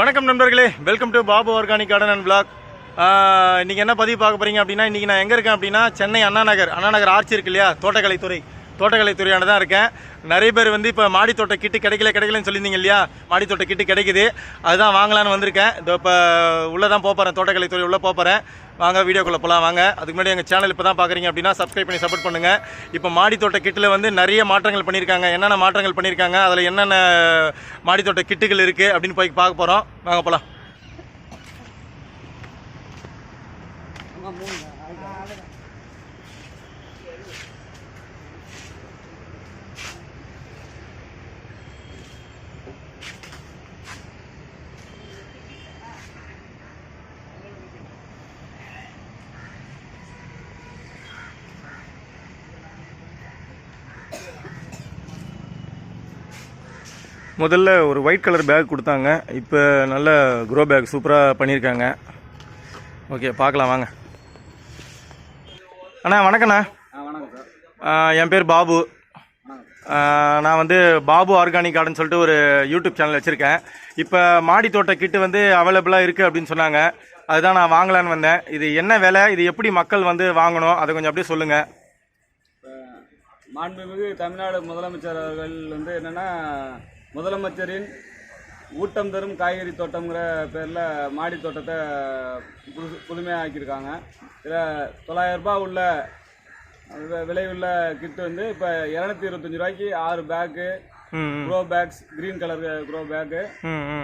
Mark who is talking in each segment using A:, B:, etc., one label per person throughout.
A: வணக்கம் நண்பர்களே. Welcome to Babu organic garden and blog இன்றைக்கி என்ன பதிவு பார்க்க போகிறீங்க அப்படின்னா இன்றைக்கி நான் எங்கே இருக்கேன் அப்படின்னா சென்னை அண்ணா நகர். அண்ணா நகர் ஆர்ச்சி இருக்கு இல்லையா? தோட்டக்கலைத்துறை. தோட்டக்கலைத்துறையான தான் இருக்கேன். நிறைய பேர் வந்து இப்போ மாடித்தோட்ட கிட்டு கிடைக்கல கிடைக்கலன்னு சொல்லியிருந்தீங்க இல்லையா? மாடித்தோட்ட கிட்டு கிடைக்குது. அதுதான் வாங்கலான்னு வந்திருக்கேன். இதோ இப்போ உள்ளே தான் போகிறேன் தோட்டக்கலைத்துறை உள்ளே போகிறேன் வாங்க வீடியோக்குள்ளே போகலாம் வாங்க அதுக்கு முன்னாடி எங்கள் சேனல் இப்போ தான் பார்க்குறீங்க அப்படின்னா சப்ஸ்கிரைப் பண்ணி சப்போர்ட் பண்ணுங்கள் இப்போ மாடித்தோட்ட கிட்டில் வந்து நிறைய மாற்றங்கள் பண்ணியிருக்காங்க என்னென்ன மாற்றங்கள் பண்ணியிருக்காங்க அதில் என்னென்ன மாடித்தோட்ட கிட்டுகள் இருக்குது அப்படின்னு போய் பார்க்க போகிறோம் வாங்க போகலாம் முதல்ல ஒரு ஒயிட் கலர் பேக் கொடுத்தாங்க. இப்போ நல்ல க்ரோ பேக் சூப்பராக பண்ணியிருக்காங்க ஓகே பார்க்கலாம் வாங்க. அண்ணா வணக்கண்ணா என் பேர் பாபு. நான் வந்து பாபு ஆர்கானிக் கார்டன் சொல்லிட்டு ஒரு யூடியூப் சேனல் வச்சுருக்கேன். இப்போ மாடி தோட்ட கிட்டு வந்து அவைலபிளாக இருக்குது அப்படின்னு சொன்னாங்க. அதுதான் நான் வாங்கலான்னு வந்தேன். இது என்ன விலை? இது எப்படி மக்கள் வந்து வாங்கணும்? அதை கொஞ்சம் அப்படியே சொல்லுங்கள்
B: மாண்புமிகு தமிழ்நாடு முதலமைச்சர் அவர்கள் வந்து என்னென்னா முதலமைச்சரின் ஊட்டம் தரும் காய்கறி தோட்டம்ங்கிற பேரில் மாடி தோட்டத்தை புது புதுமையாக ஆக்கியிருக்காங்க இதில் தொள்ளாயிரம் ரூபாய் உள்ள வி- விலை உள்ள கிட்டு வந்து இப்போ இரநூத்தி இருபத்தஞ்சி ரூபாய்க்கு ஆறு bag grow bags green colour grow bag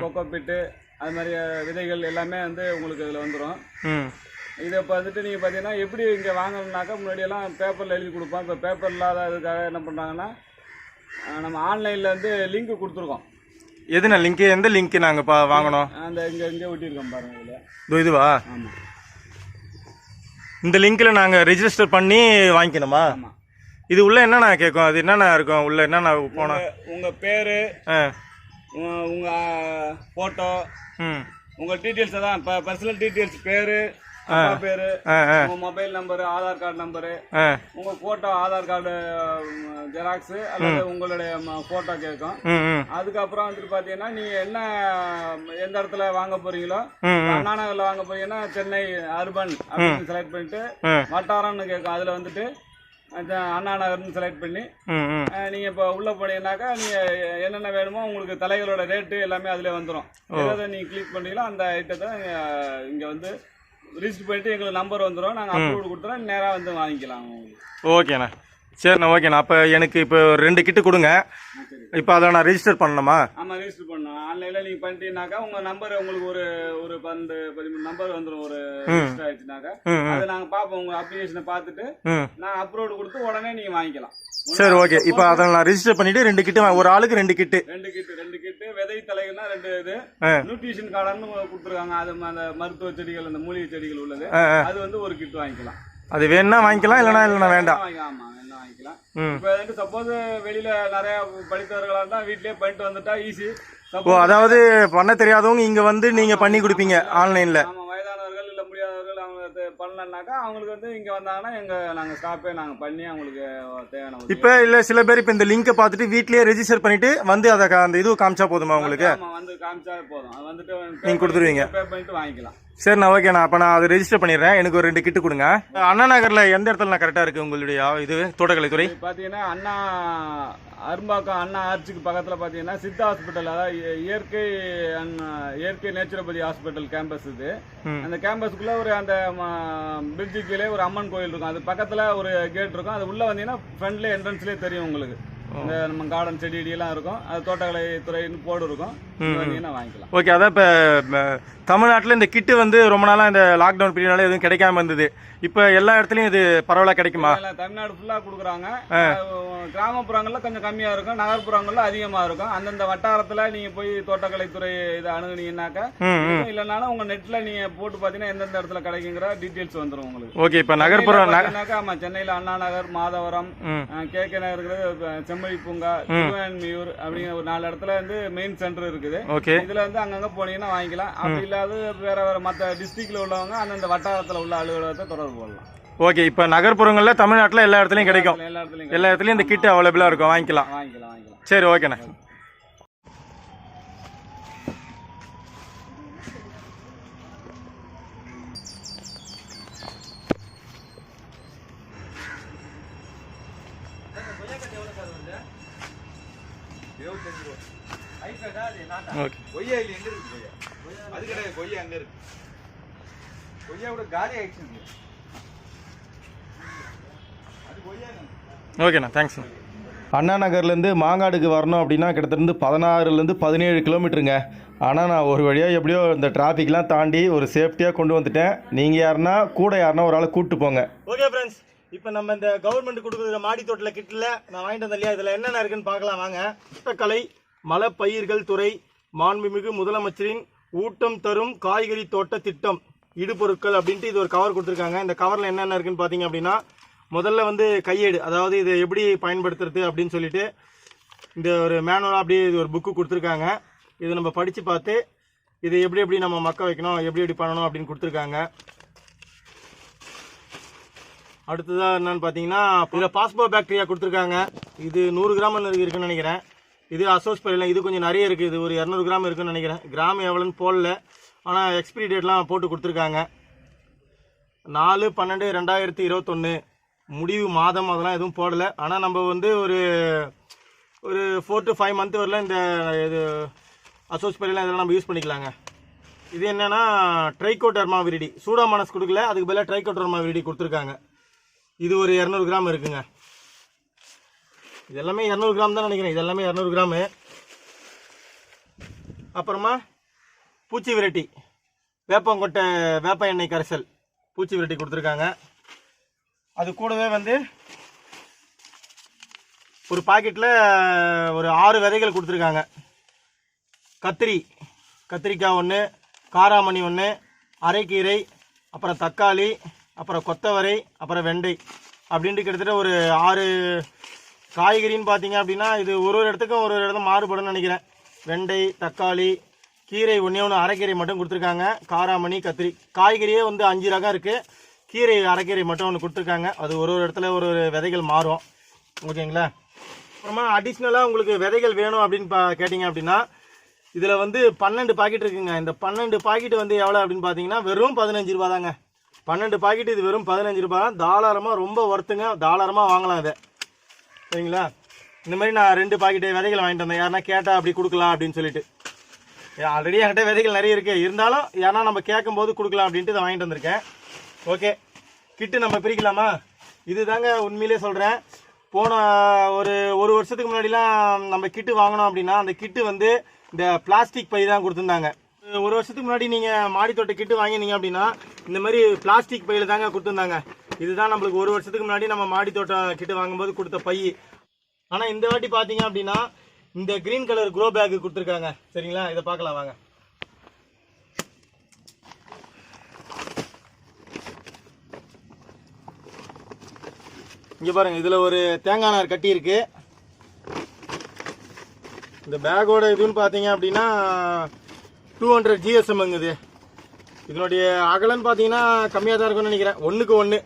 B: coco pith அது மாதிரி விதைகள் எல்லாமே வந்து உங்களுக்கு இதில் வந்துடும் இதை இப்போ வந்துட்டு நீங்கள் பார்த்தீங்கன்னா எப்படி இங்கே வாங்கணும்னாக்கா முன்னாடியெல்லாம் பேப்பரில் எழுதி கொடுப்போம். இப்போ பேப்பர் இல்லாத இதுக்காக என்ன பண்ணுறாங்கன்னா நம்ம ஆன்லைனில் வந்து லிங்க் கொடுத்துருக்கோம்.
A: எதுண்ணா லிங்க்கு எந்த லிங்க்கு நாங்கள் பா வாங்கணும்?
B: அந்த இங்கே இங்கே ஒட்டியிருக்கோம் பாருங்கள் இதில்.
A: இதோ இதுவா?
B: ஆமாம்
A: இந்த லிங்க்கில் நாங்கள் ரெஜிஸ்டர் பண்ணி வாங்கிக்கணுமா?
B: ஆமாம்
A: இது உள்ள என்னண்ணா கேட்கும் அது என்னண்ணா இருக்கும்? உள்ள என்னண்ணா போனோம்
B: உங்கள் பேர்
A: ஆ.
B: உங்கள் ஃபோட்டோ
A: ம்.
B: உங்கள் டீட்டெயில்ஸை தான் இப்போ பர்சனல் டீட்டெயில்ஸ் பேர் அப்பா பேர் உங்கள் mobile number Aadhaar card number
A: ஆ.
B: உங்கள் ஃபோட்டோ ஆதார் கார்டு ஜெராக்ஸு அல்லது உங்களுடைய ஃபோட்டோ கேட்கும் அதுக்கப்புறம் வந்துட்டு பார்த்தீங்கன்னா நீங்கள் என்ன எந்த இடத்துல வாங்க போறீங்களோ
A: ம்,
B: அண்ணா நகரில் வாங்க போறீங்கன்னா சென்னை அர்பன் அப்படின்னு செலக்ட் பண்ணிட்டு. வட்டாரம்னு கேட்கும் அதில் வந்துட்டு அண்ணா நகர்னு செலக்ட் பண்ணி நீங்க இப்போ உள்ள போனீங்கன்னாக்கா நீங்க என்னென்ன வேணுமோ உங்களுக்கு தலைகளோட ரேட்டு எல்லாமே அதில் வந்துடும் எதை நீங்க கிளிக் பண்ணீங்களோ அந்த ஐட்டத்தை நீங்க இங்க வந்து ரிஜிஸ்டர் பண்ணிட்டு எங்களுக்கு நம்பர் வந்துடும் நாங்கள் அப்ரூவ் கொடுத்துறோம். நேராக வந்து வாங்கிக்கலாம்
A: ஓகேண்ணா சரிண்ணா ஓகேண்ணா அப்போ எனக்கு இப்போ ரெண்டு கிட்டு கொடுங்க. இப்போ அதை நான் ரெஜிஸ்டர் பண்ணணுமா?
B: ஆமாம் ரெஜிஸ்டர் பண்ணணும் ஆன்லைனில் நீங்கள் பண்ணிட்டீங்கன்னாக்கா உங்கள் நம்பர் உங்களுக்கு ஒரு ஒரு பன்னெண்டு பதிமூணு நம்பர் வந்துடும் ஒரு ரெஜிஸ்டர் ஆயிடுச்சுனாக்கா அதை நாங்கள் பார்ப்போம். உங்கள் அப்ளிகேஷனை பார்த்துட்டு நான் அப்லோடு கொடுத்து உடனே நீங்கள் வாங்கிக்கலாம்.
A: சரி ஓகே. இப்போ அதை நான் ரெஜிஸ்டர் பண்ணிவிட்டு ரெண்டு கிட்டு ஒரு ஆளுக்கு ரெண்டு கிட்டு.
B: ரெண்டு கிட்டு ரெண்டு கிட்டு விதை தலைகள்னா ரெண்டு இது. நியூட்ரிஷன் கார்டன்னு கொடுத்துருக்காங்க. அது அந்த மருத்துவ செடிகள் அந்த மூலிகை செடிகள் உள்ளது. அது வந்து ஒரு கிட் வாங்கிக்கலாம்.
A: அது வேணும்னா வாங்கிக்கலாம் இல்லைனா இல்லைனா வேண்டாம்.
B: வாங்கிக்கலாம். இப்போ வந்துட்டு சப்போஸ் வெளியில நிறைய படித்தவர்களாக இருந்தால் வீட்லயே பண்ணிட்டு வந்துட்டா ஈஸி
A: ஓ அதாவது பண்ண தெரியாதவங்க இங்கே வந்து நீங்கள் பண்ணி கொடுப்பீங்க ஆன்லைனில்
B: பண்ணலன்னாக்கா அவங்களுக்கு வந்து இங்க வந்தாங்கன்னா எங்க நாங்க ஸ்டாப்பே நாங்க பண்ணி அவங்களுக்கு தேவையான
A: இப்போ இல்லை சில பேர் இப்போ இந்த லிங்கை பார்த்துட்டு வீட்லயே ரெஜிஸ்டர் பண்ணிட்டு வந்து அதை அந்த இது காமிச்சா போதுமா உங்களுக்கு?
B: வந்து காமிச்சா போதும். அது வந்துட்டு
A: நீங்க கொடுத்துருவீங்க.
B: பே பண்ணிட்டு வாங்கிக்கலாம்.
A: சரிண்ணா ஓகேண்ணா அப்போ நான் அதை ரெஜிஸ்டர் பண்ணிடுறேன். எனக்கு ஒரு ரெண்டு கிட்டு கொடுங்க. அண்ணா நகரில் எந்த இடத்துல கரெக்டாக இருக்குது உங்களுடைய இது தோட்டக்கலைத்துறை?
B: இது பாத்தீங்கன்னா அண்ணா அரும்பாக்கம் அண்ணா ஆர்ச்சுக்கு பக்கத்துல பாத்தீங்கன்னா சித்தா ஹாஸ்பிட்டல் அதாவது இய- இயற்கை இயற்கை நேச்சுரோபதி ஹாஸ்பிட்டல் கேம்பஸ் இது. அந்த கேம்பஸ்க்குள்ள ஒரு அந்த பிரிட்ஜு கீழே ஒரு அம்மன் கோயில் இருக்கும். அது பக்கத்துல ஒரு கேட் இருக்கும். அது உள்ள வந்தீங்கன்னா ஃப்ரண்ட்ல என்ட்ரன்ஸ்லயே தெரியும் உங்களுக்கு. இந்த நம்ம கார்டன் செடி கொடியெல்லாம் இருக்கும். அது தோட்டக்கலை துறைன்னு போர்டு இருக்கும். வாங்கிக்கலாம்.
A: ஓகே அதான் இப்போ தமிழ்நாட்டில் இந்த கிட்டு வந்து ரொம்ப நாளாக இந்த லாக்டவுன் பீரியட்னால எதுவும் கிடைக்காம இருந்தது. இப்போ எல்லா இடத்துலையும் இது பரவலாக கிடைக்குமா?
B: தமிழ்நாடு ஃபுல்லா கொடுக்குறாங்க. கிராமப்புறங்கள்ல கொஞ்சம் கம்மியா இருக்கும் நகர்ப்புறங்கள்ல அதிகமா இருக்கும். அந்தந்த வட்டாரத்துல நீங்க போய் தோட்டக்கலைத்துறை இதை அணுகுனீங்கன்னாக்கா. இல்லைனாலும் உங்க நெட்ல நீங்க போட்டு பாத்தீங்கன்னா எந்தெந்த இடத்துல கிடைக்குங்கிற டீடைல்ஸ் வந்துரும் உங்களுக்கு.
A: ஓகே இப்போ நகர்ப்புறம் ந
B: பாத்தீங்கன்னாக்கா, ஆமா சென்னையில அண்ணா நகர் மாதவரம் கே கே நகருங்கிறது செம்மொழி பூங்கா திருவான்மியூர் அப்படிங்கிற ஒரு நாலு இடத்துல வந்து மெயின் சென்டர் இருக்குது.
A: ஓகே.
B: இதுல வந்து அங்கங்க போனீங்கன்னா வாங்கிக்கலாம். அப்படி இல்லாது வேற வேற மற்ற டிஸ்ட்ரிக்ட்ல உள்ளவங்க அந்தந்த வட்டாரத்தில் உள்ள அலுவலகத்தை தொடர்பு கொள்ளலாம்.
A: ஓகே இப்போ நகர்ப்புறங்களில் தமிழ்நாட்டில் எல்லா இடத்துலையும் கிடைக்கும்.
B: எல்லா இடத்துலையும்
A: எல்லா இடத்துலையும் இந்த கிட் அவைலபிளாக இருக்கும். வாங்கிக்கலாம்.
B: வாங்கிக்கலாம்
A: சரி ஓகேண்ணே இருபத்தஞ்சு ரூபா ஓகே
C: கொய்யா இல்ல எங்க இருக்கு கொய்யா அது கிடையாது கொய்யா அங்க இருக்கு கொய்யா கூட காலி ஆயிடுச்சு அது கொய்யா
A: ஓகேண்ணா தேங்க்ஸ் அண்ணா நகர்லேருந்து மாங்காடுக்கு வரணும் அப்படின்னா கிட்டத்தட்ட பதினாறுலேருந்து பதினேழு கிலோமீட்டருங்க. ஆனால் நான் ஒரு வழியாக எப்படியோ இந்த டிராஃபிக்லாம் தாண்டி ஒரு சேஃப்டியாக கொண்டு வந்துட்டேன். நீங்கள் யாருன்னா கூட யாருன்னா ஒரு ஆளை கூப்பிட்டு போங்க. ஓகே ஃப்ரெண்ட்ஸ் இப்போ நம்ம இந்த கவர்மெண்ட் கொடுக்குற மாடி தோட்டில் கிட்டில் நான் வாங்கிட்டு வந்தேன் இல்லையா? இதில் என்னென்ன இருக்குன்னு பார்க்கலாம் வாங்க. தோட்டக்கலை மலப்பயிர்கள் துறை மாண்புமிகு முதலமைச்சரின் ஊட்டம் தரும் காய்கறி தோட்ட திட்டம் இடுபொருட்கள் அப்படின்ட்டு இது ஒரு கவர் கொடுத்துருக்காங்க. இந்த கவரில் என்னென்ன இருக்குன்னு பார்த்தீங்க அப்படின்னா முதல்ல வந்து கையேடு அதாவது இதை எப்படி பயன்படுத்துறது அப்படின்னு சொல்லிட்டு இந்த ஒரு மேனுவலாக அப்படியே இது ஒரு புக்கு கொடுத்துருக்காங்க. இதை நம்ம படித்து பார்த்து இதை எப்படி எப்படி நம்ம மக்க வைக்கணும் எப்படி எப்படி பண்ணணும் அப்படின்னு கொடுத்துருக்காங்க. அடுத்ததாக என்னென்னு பார்த்தீங்கன்னா இதில் பாஸ்போ பேக்டீரியா கொடுத்துருக்காங்க. இது நூறு கிராம் இருக்குன்னு நினைக்கிறேன். இது அசோஸ்பெரிலாம் இது கொஞ்சம் நிறைய இருக்குது இது ஒரு இரநூறு கிராம் இருக்குன்னு நினைக்கிறேன். கிராம் எவ்வளோன்னு போடல. ஆனால் எக்ஸ்பிரி டேட்லாம் போட்டு கொடுத்துருக்காங்க. நாலு பன்னெண்டு ரெண்டாயிரத்தி இருபத்தொன்று முடிவு மாதம் அதெல்லாம் எதுவும் போடலை. ஆனால் நம்ம வந்து ஒரு ஒரு ஃபோர் டு ஃபைவ் மந்த் வரல இந்த இது அசோஸ்பெரிலாம் இதெல்லாம் நம்ம யூஸ் பண்ணிக்கலாங்க. இது என்னென்னா ட்ரைகோடர்மா விரிடி சூடாமானஸ் கொடுக்கல. அதுக்கு பதிலாக ட்ரைகோடர்மா விரிடி கொடுத்துருக்காங்க. இது ஒரு இரநூறு கிராம் இருக்குங்க. இது எல்லாமே இரநூறு கிராம் தான் நினைக்கிறேன். இது எல்லாமே இரநூறு கிராமு. அப்புறமா பூச்சி விரட்டி வேப்பங்கொட்டை வேப்ப எண்ணெய் கரைசல் பூச்சி விரட்டி கொடுத்துருக்காங்க. அது கூடவே வந்து ஒரு பாக்கெட்டில் ஒரு ஆறு விதைகள் கொடுத்துருக்காங்க. கத்திரி கத்திரிக்காய் ஒன்று காராமணி ஒன்று அரைக்கீரை அப்புறம் தக்காளி அப்புறம் கொத்தவரை அப்புறம் வெண்டை அப்படின்ட்டு கிட்டத்தட்ட ஒரு ஆறு காய்கறின்னு பார்த்தீங்க அப்படின்னா இது ஒரு ஒரு இடத்துக்கும் ஒரு ஒரு இடத்துல மாறுபடும்னு நினைக்கிறேன். வெண்டை தக்காளி கீரை ஒன்றே ஒன்று அரைக்கீரை மட்டும் கொடுத்துருக்காங்க. காராமணி கத்திரி. காய்கறியே வந்து அஞ்சு ரகம் இருக்குது கீரை அரைக்கீரை மட்டும் ஒன்று கொடுத்துருக்காங்க. அது ஒரு ஒரு இடத்துல ஒரு ஒரு விதைகள் மாறும். ஓகேங்களா? அப்புறமா அடிஷ்னலாக உங்களுக்கு விதைகள் வேணும் அப்படின்னு பா கேட்டிங்க அப்படின்னா இதில் வந்து பன்னெண்டு பாக்கெட் இருக்குங்க. இந்த பன்னெண்டு பாக்கெட் வந்து எவ்வளோ அப்படின்னு பார்த்தீங்கன்னா வெறும் பதினஞ்சு ரூபா தாங்க. பன்னெண்டு பாக்கெட் இது வெறும் பதினஞ்சு ரூபா தான். தாராளமாக ரொம்ப ஒர்த்துங்க தாராளமாக வாங்கலாம் இதை. சரிங்களா? இந்த மாதிரி நான் ரெண்டு பாக்கெட்டு விதைகள் வாங்கிட்டு வந்தேன். யாருன்னா கேட்டால் அப்படி கொடுக்கலாம் அப்படின்னு சொல்லிட்டு. ஆல்ரெடி என்கிட்ட விதைகள் நிறைய இருக்குது இருந்தாலும் ஏன்னா நம்ம கேட்கும்போது கொடுக்கலாம் அப்படின்ட்டு இதை வாங்கிட்டு வந்திருக்கேன். ஓகே. கிட்டு நம்ம பிரிக்கலாமா? இதுதாங்க உண்மையிலே சொல்கிறேன் போன ஒரு ஒரு வருஷத்துக்கு முன்னாடிலாம் நம்ம கிட்டு வாங்கினோம் அப்படின்னா அந்த கிட்டு வந்து இந்த பிளாஸ்டிக் பை தான் கொடுத்துருந்தாங்க. ஒரு வருஷத்துக்கு முன்னாடி நீங்கள் மாடித்தோட்ட கிட்டு வாங்கினீங்க அப்படின்னா இந்த மாதிரி பிளாஸ்டிக் பையில் தாங்க கொடுத்துருந்தாங்க. இதுதான் நம்மளுக்கு ஒரு வருஷத்துக்கு முன்னாடி நம்ம மாடித்தோட்டம் கிட்ட வாங்கும்போது கொடுத்த பை. ஆனால் இந்த வாட்டி பார்த்தீங்க அப்படின்னா இந்த கிரீன் கலர் க்ரோ பேக் கொடுத்துருக்காங்க. சரிங்களா? இதை பார்க்கலாம் வாங்க. இங்கே பாருங்க இதில் ஒரு தேங்காய் நார் கட்டி இருக்கு. இந்த பேக்கோட இதுன்னு பார்த்தீங்க அப்படின்னா டூ ஹண்ட்ரட் ஜிஎஸ்எம்ங்குது இதனுடைய அகலன்னு பார்த்தீங்கன்னா கம்மியாக தான் இருக்கும்னு நினைக்கிறேன். ஒன்றுக்கு ஒன்று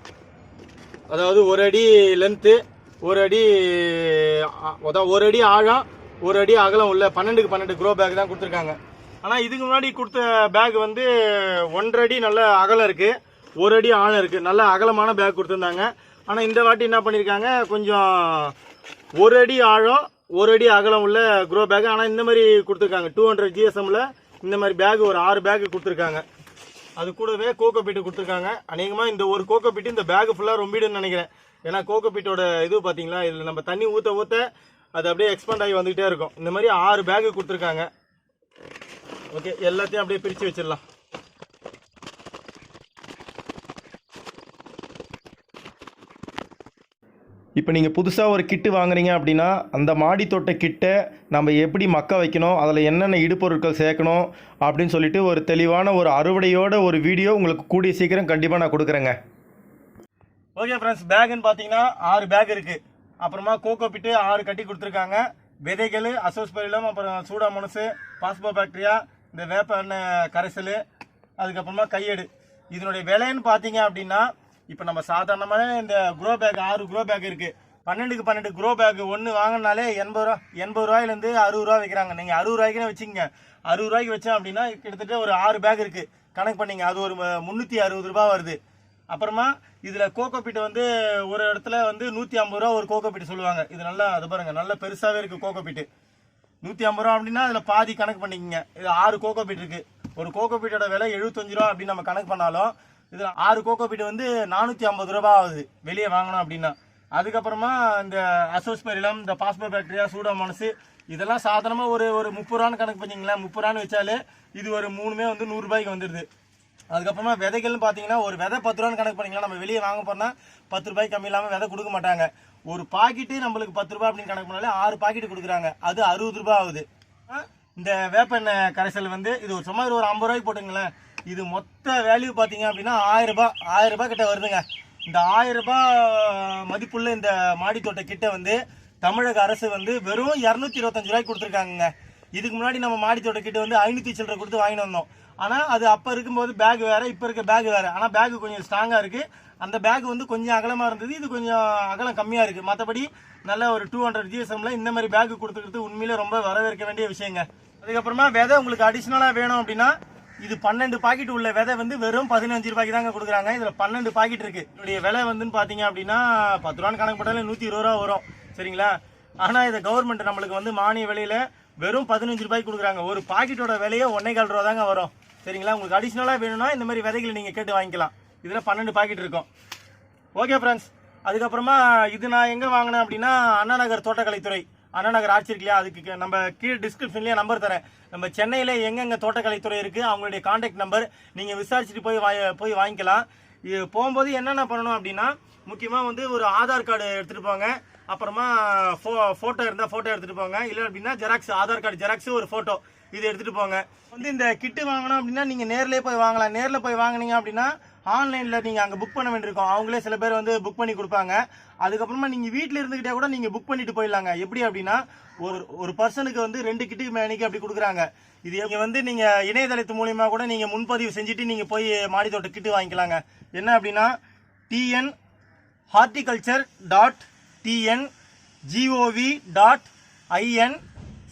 A: அதாவது ஒரு அடி லென்த்து ஒரு அடி அதாவது அதான் ஒரு அடி ஆழம் ஒரு அடி அகலம் உள்ள பன்னெண்டுக்கு பன்னெண்டு க்ரோ பேக் தான் கொடுத்துருக்காங்க. ஆனால் இதுக்கு முன்னாடி கொடுத்த பேக் வந்து ஒன்றரை அடி நல்ல அகலம் இருக்குது ஒரு அடி ஆழம் இருக்குது நல்ல அகலமான பேக் கொடுத்துருந்தாங்க. ஆனால் இந்த வாட்டி என்ன பண்ணியிருக்காங்க கொஞ்சம் ஒரு அடி ஆழம் ஒரு அடி அகலம் உள்ள க்ரோ பேக் ஆனால் இந்த மாதிரி கொடுத்துருக்காங்க. டூ ஹண்ட்ரட் ஜிஎஸ்எம்மில் இந்த மாதிரி பேக் ஒரு ஆறு பேக் கொடுத்துருக்காங்க. அது கூடவே கோகோ பீட்டு கொடுத்துருக்காங்க. அநேகமாக இந்த ஒரு கோகோ பீட்டு இந்த பேக் ஃபுல்லாக ரொம்பிடுன்னு நினைக்கிறேன். ஏன்னா கோகோ பீட்டோட இது பார்த்தீங்களா இதில் நம்ம தண்ணி ஊற்ற ஊற்ற அது அப்படியே எக்ஸ்பேண்ட் ஆகி வந்துகிட்டே இருக்கும். இந்த மாதிரி ஆறு பேக் கொடுத்துருக்காங்க. ஓகே எல்லாத்தையும் அப்படியே பிரித்து வச்சிடலாம். இப்போ நீங்கள் புதுசாக ஒரு கிட்டு வாங்குறீங்க அப்படின்னா அந்த மாடி தோட்ட கிட்டை நம்ம எப்படி மக்க வைக்கணும் அதில் என்னென்ன இடுபொருட்கள் சேர்க்கணும் அப்படின்னு சொல்லிட்டு ஒரு தெளிவான ஒரு அறுவடையோட ஒரு வீடியோ உங்களுக்கு கூடிய சீக்கிரம் கண்டிப்பாக நான் கொடுக்குறேங்க. ஓகே ஃப்ரெண்ட்ஸ் பேக்குன்னு பார்த்தீங்கன்னா ஆறு பேக் இருக்குது அப்புறமா கோகோ பிட்டு ஆறு கட்டி கொடுத்துருக்காங்க. விதைகள் அசோஸ்பரிலம் அப்புறம் சூடாமோனஸு பாஸ்போ பாக்டீரியா இந்த வேப்ப எண்ணெய் கரைசல் அதுக்கப்புறமா கையேடு. இதனுடைய விலைன்னு பார்த்தீங்க அப்படின்னா இப்போ நம்ம சாதாரணமான இந்த குரோ பேக் ஆறு குரோ பேக் இருக்குது பன்னெண்டுக்கு பன்னெண்டு க்ரோ பேக் ஒன்று வாங்கினாலே எண்பது ரூபா எண்பது ரூபாயிலேருந்து அறுபது ரூபா விற்கிறாங்க நீங்கள் அறுபது ரூபாய்க்குன்னு வச்சுக்கோங்க. அறுபது ரூபாய்க்கு வச்சோம் அப்படின்னா கிட்டத்தட்ட ஒரு ஆறு பேக் இருக்குது கணக்கு பண்ணிங்க அது ஒரு முந்நூற்றி அறுபது ரூபா வருது. அப்புறமா இதில் கோகோ பீட்டு வந்து ஒரு இடத்துல வந்து நூற்றி ஐம்பது ரூபா ஒரு கோகோ பீட் சொல்லுவாங்க. இது நல்லா அது பாருங்கள் நல்ல பெருசாகவே இருக்குது கோகோ பீட்டு நூற்றி ஐம்பது ரூபா அப்படின்னா அதில் பாதி கணக்கு பண்ணிக்கோங்க. இது ஆறு கோகோ பீட் இருக்குது ஒரு கோகோ பீட்டோட விலை எழுபத்தஞ்சு ரூபா அப்படின்னு நம்ம கணக்கு பண்ணாலும் இதில் ஆறு கோகோ பீட் வந்து நானூற்றி ஐம்பது ரூபா ஆகுது வெளியே வாங்கணும் அப்படின்னா. அதுக்கப்புறமா இந்த அசோஸ்பரிலம் இந்த பாஸ்போ பாக்டீரியா சூடோமோனஸ் இதெல்லாம் சாதாரணமாக ஒரு ஒரு முப்பது ரூபான்னு கணக்கு பண்ணிங்களேன். முப்பது ரூபான்னு வச்சாலே இது ஒரு மூணுமே வந்து நூறுரூபாய்க்கு வந்துடுது அதுக்கப்புறமா விதைகள்னு பார்த்தீங்கன்னா ஒரு விதை பத்து ரூபான்னு கணக்கு பண்ணிக்கலாம் நம்ம வெளியே வாங்க போனால் பத்து ரூபாய்க்கு கம்மி இல்லாமல் விதை கொடுக்க மாட்டாங்க. ஒரு பாக்கெட்டு நம்மளுக்கு பத்து ரூபாய் அப்படின்னு கணக்கு பண்ணாலே ஆறு பாக்கெட் கொடுக்குறாங்க. அது அறுபது ரூபாய் ஆகுது. இந்த வேப்பெண்ணெய் கரைசல் வந்து இது ஒரு சும்மா ஒரு ஐம்பது ரூபாய்க்கு போட்டுங்களேன். இது மொத்த வேல்யூ பார்த்தீங்க அப்படின்னா ஆயிரம் ரூபாய் ஆயிரம் ரூபாய் கிட்ட வருதுங்க. இந்த ஆயிரம் ரூபாய் மதிப்புள்ள இந்த மாடி தோட்ட கிட்ட வந்து தமிழக அரசு வந்து வெறும் இரநூத்தி இருபத்தஞ்சு ரூபாய்க்கு கொடுத்துருக்காங்க இதுக்கு முன்னாடி நம்ம மாடி தோட்ட கிட்ட வந்து ஐநூற்றி சில்லரை கொடுத்து வாங்கிட்டு வந்தோம். ஆனால் அது அப்போ இருக்கும்போது பேக் வேற இப்போ இருக்க பேக் வேற. ஆனால் பேக் கொஞ்சம் ஸ்ட்ராங்காக இருக்கு. அந்த பேக் வந்து கொஞ்சம் அகலமாக இருந்தது. இது கொஞ்சம் அகலம் கம்மியாக இருக்கு. மற்றபடி நல்ல ஒரு டூ ஹண்ட்ரட் ஜிஎஸ்எம்ல இந்த மாதிரி பேக் கொடுத்துக்கிறது உண்மையிலே ரொம்ப வரவேற்க வேண்டிய விஷயங்க. அதுக்கப்புறமா விதை உங்களுக்கு அடிஷ்னலாக வேணும் அப்படின்னா இது பன்னெண்டு பாக்கெட் உள்ள விதை வந்து வெறும் பதினஞ்சு ரூபாய்க்கு தாங்க கொடுக்குறாங்க. இதில் பன்னெண்டு பாக்கெட் இருக்கு. இதனுடைய விலை வந்துன்னு பார்த்தீங்க அப்படின்னா பத்து ரூபான்னு கணக்கு போட்டாலே நூற்றி இருபது ரூபா வரும். சரிங்களா? ஆனால் இதை கவர்மெண்ட் நம்மளுக்கு வந்து மானிய விலையில் வெறும் பதினஞ்சு ரூபாய்க்கு கொடுக்குறாங்க. ஒரு பாக்கெட்டோட விலையே ஒன்னே கால் ரூபா தாங்க வரும். சரிங்களா? உங்களுக்கு அடிஷ்னலாக வேணும்னா இந்த மாதிரி விதைகளை நீங்கள் கேட்டு வாங்கிக்கலாம். இதில் பன்னெண்டு பாக்கெட் இருக்கும். ஓகே ஃப்ரெண்ட்ஸ் அதுக்கப்புறமா இது நான் எங்கே வாங்கினேன் அப்படின்னா அண்ணா நகர் தோட்டக்கலைத்துறை. அண்ணா நகர் ஆட்சி இருக்கு இல்லையா? அதுக்கு நம்ம கீழே டிஸ்கிரிப்ஷன்லேயே நம்பர் தரேன். நம்ம சென்னையில் எங்கெங்கே தோட்டக்கலைத்துறை இருக்குது அவங்களுடைய காண்டாக்ட் நம்பர் நீங்கள் விசாரிச்சுட்டு போய் வா- போய் வாங்கிக்கலாம். இது போகும்போது என்னென்ன பண்ணணும் அப்படின்னா முக்கியமாக வந்து ஒரு ஆதார் கார்டு எடுத்துகிட்டு போங்க. அப்புறமா ஃபோ ஃபோட்டோ இருந்தால் ஃபோட்டோ எடுத்துகிட்டு போங்க. இல்லை அப்படின்னா ஜெராக்ஸ் ஆதார் கார்டு ஜெராக்ஸு ஒரு ஃபோட்டோ இது எடுத்துகிட்டு போங்க. வந்து இந்த கிட்டு வாங்கினோம் அப்படின்னா நீங்கள் நேரில் போய் வாங்கலாம். நேரில் போய் வாங்குனீங்க அப்படின்னா ஆன்லைனில் நீங்கள் அங்கே புக் பண்ண வேண்டியிருக்கும். அவங்களே சில பேர் வந்து புக் பண்ணி கொடுப்பாங்க. அதுக்கப்புறமா நீங்கள் வீட்டில் இருந்துக்கிட்டே கூட நீங்கள் புக் பண்ணிட்டு போயிடலாங்க. எப்படி அப்படின்னா ஒரு ஒரு பர்சனுக்கு வந்து ரெண்டு கிட்டு மேனிக்கு அப்படி கொடுக்குறாங்க. இது இங்கே வந்து நீங்கள் இணையதளத்து மூலியமா கூட நீங்கள் முன்பதிவு செஞ்சுட்டு நீங்கள் போய் மாடி தோட்ட கிட்டு வாங்கிக்கலாங்க. என்ன அப்படின்னா TN horticulture dot TN GOV dot IN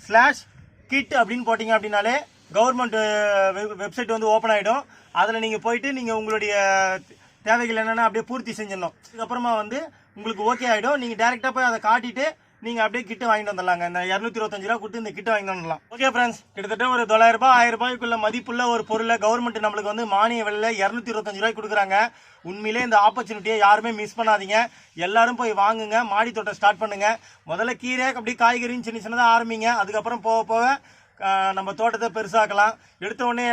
A: slash kit அப்படின்னு போட்டிங்க அப்படின்னாலே கவர்மெண்ட் வெப்சைட் uh, வந்து ஓப்பன் ஆகிடும் அதில் நீங்கள் போயிட்டு நீங்கள் உங்களுடைய தேவைகள் என்னென்ன அப்படியே பூர்த்தி செஞ்சிடணும். அதுக்கப்புறமா வந்து உங்களுக்கு ஓகே ஆகிடும் நீங்கள் டேரெக்டாக போய் அதை காட்டிட்டு நீங்கள் அப்படியே கிட்ட வாங்கிட்டு வந்துடலாங்க. இந்த இரநூத்தி இருபத்தஞ்சு ரூபா கொடுத்து இந்த கிட்ட வாங்கிட்டு வந்துடலாம். ஓகே ஃப்ரெண்ட்ஸ் கிட்டத்தட்ட ஒரு தொள்ளாயிரம் ரூபாய் ஆயிரம் ரூபாய்க்குள்ள மதிப்புள்ள ஒரு பொருளை கவர்மெண்ட் நம்மளுக்கு வந்து மானிய விலையில் இரநூத்தி இருபத்தஞ்சு ரூபாய் கொடுக்குறாங்க. உண்மையிலே இந்த ஆப்பர்ச்சுனிட்டியை யாருமே மிஸ் பண்ணாதீங்க. எல்லாரும் போய் வாங்குங்க. மாடி தோட்டம் ஸ்டார்ட் பண்ணுங்க. முதல்ல கீரை அப்படியே காய்கறின்னு சின்ன சின்னதாக ஆரம்பிங்க. அதுக்கப்புறம் போக போக நம்ம தோட்டத்தை பெருசாக்கலாம். எடுத்த உடனே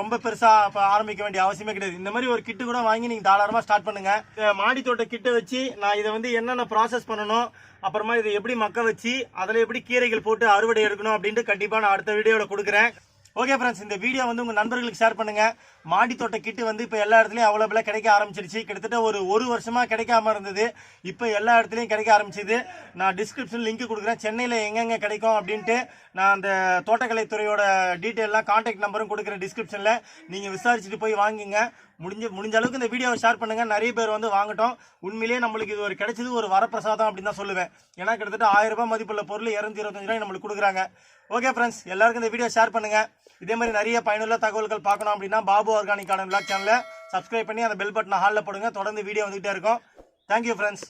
A: ரொம்ப பெருசாக ஆரம்பிக்க வேண்டிய அவசியமே கிடையாது. இந்த மாதிரி ஒரு கிட்டு கூட வாங்கி நீங்கள் தாராளமாக ஸ்டார்ட் பண்ணுங்க. மாடி தோட்ட கிட்ட வச்சு நான் இதை வந்து என்னென்ன ப்ராசஸ் பண்ணணும் அப்புறமா இதை எப்படி மக்க வச்சு அதில் எப்படி கீரைகள் போட்டு அறுவடை எடுக்கணும் அப்படின்ட்டு கண்டிப்பாக நான் அடுத்த வீடியோவில் கொடுக்குறேன். ஓகே ஃப்ரெண்ட்ஸ் இந்த வீடியோ வந்து உங்கள் நண்பர்களுக்கு ஷேர் பண்ணுங்கள் மாடி தோட்ட கிட்டு வந்து இப்போ எல்லா இடத்துலயும் அவைலபிளாக கிடைக்க ஆரம்பிச்சிருச்சு. கிட்டத்தட்ட ஒரு ஒரு வருஷமா கிடைக்காம இருந்தது. இப்போ எல்லா இடத்துலயும் கிடைக்க ஆரம்பிச்சது. நான் டிஸ்கிரிப்ஷன் லிங்க் கொடுக்குறேன். சென்னையில் எங்கெங்க கிடைக்கும் அப்படின்ட்டு நான் அந்த தோட்டக்கலைத்துறையோட டீட்டெயிலாம் கான்டாக்ட் நம்பரும் கொடுக்குறேன் டிஸ்கிரிப்ஷனில் நீங்கள் விசாரிச்சுட்டு போய் வாங்குங்க. முடிஞ்ச முடிஞ்ச அளவுக்கு இந்த வீடியோவை ஷேர் பண்ணுங்க. நிறைய பேர் வந்து வாங்கட்டும். உண்மையிலேயே நம்மளுக்கு இது ஒரு கிடைச்சது ஒரு வரப்பிரசாதம் அப்படின்னு தான் சொல்லுவேன். ஏன்னா கிட்டத்தட்ட ஆயிரம் ரூபாய் மதிப்புள்ள பொருள் இரநூத்தி இருபத்தஞ்சு ரூபாய் நம்மளுக்கு கொடுக்குறாங்க. ஓகே ஃப்ரெண்ட்ஸ் எல்லாருக்கும் இந்த வீடியோ ஷேர் பண்ணுங்க. இதே மாதிரி நிறைய பயனுள்ள தகவல்கள் பார்க்கணும் அப்படின்னா பாபு ஆர்கானிக் கார்டன் விளாக் சேனலை சப்ஸ்கிரைப் பண்ணி அந்த பெல் பட்டனை ஹாலில் போடுங்க. தொடர்ந்து வீடியோ வந்துகிட்டே இருக்கும். Thank you friends